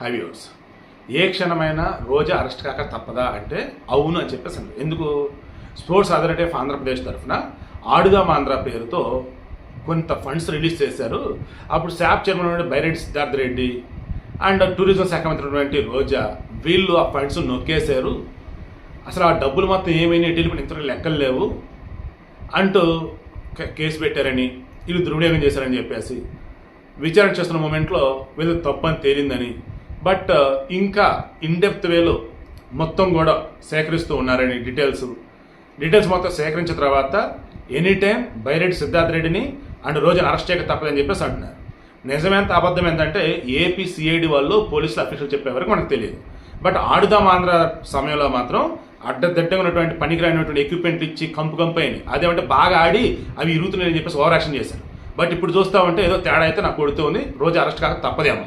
హైవ్యూర్స్ ఏ క్షణమైనా రోజా అరెస్ట్ కాక తప్పదా అంటే అవును అని చెప్పేసి ఎందుకు? స్పోర్ట్స్ అథారిటీ ఆఫ్ ఆంధ్రప్రదేశ్ తరఫున ఆడుదాం ఆంధ్ర పేరుతో కొంత ఫండ్స్ రిలీజ్ చేశారు. అప్పుడు SAAP chairman Byreddy Siddhartha Reddy and tourism శాఖ మంత్రి రోజా వీళ్ళు ఆ ఫండ్స్ నొక్కేశారు. అసలు ఆ డబ్బులు మొత్తం ఏమైనా ఢిల్లీ ఇంత లెక్కలు లేవు అంటూ కేసు పెట్టారని వీళ్ళు దుర్వినియోగం చేశారని చెప్పేసి విచారణ చేస్తున్న మూమెంట్లో వీళ్ళు తప్పని తేలిందని బట్ uh, ఇంకా ఇన్డెప్త్ వేలో మొత్తం కూడా సేకరిస్తూ ఉన్నారని డీటెయిల్స్ డీటెయిల్స్ మొత్తం సేకరించిన తర్వాత ఎనీ టైం బైరెడ్డి సిద్ధార్థ రెడ్డిని అండ్ రోజున అరెస్ట్ చేయక తప్పదని చెప్పేసి అంటున్నారు. నిజమెంత అబద్ధం ఏంటంటే ఏపీ సిఐడి వాళ్ళు పోలీసులు అఫీషియల్ చెప్పే వరకు మనకు తెలియదు. బట్ ఆడుదాం ఆంధ్ర సమయంలో మాత్రం అడ్డదిడ్డంగా ఉన్నటువంటి పనికిరానటువంటి ఎక్విప్మెంట్ ఇచ్చి కంపు కంపు అయింది అదేమంటే బాగా ఆడి అవి ఇరుగుతున్నాయని చెప్పేసి ఓవర్ యాక్షన్ చేశారు. బట్ ఇప్పుడు చూస్తామంటే ఏదో తేడా అయితే నాకు కొడుతుంది. రోజు అరెస్ట్ కాక తప్పదేమో.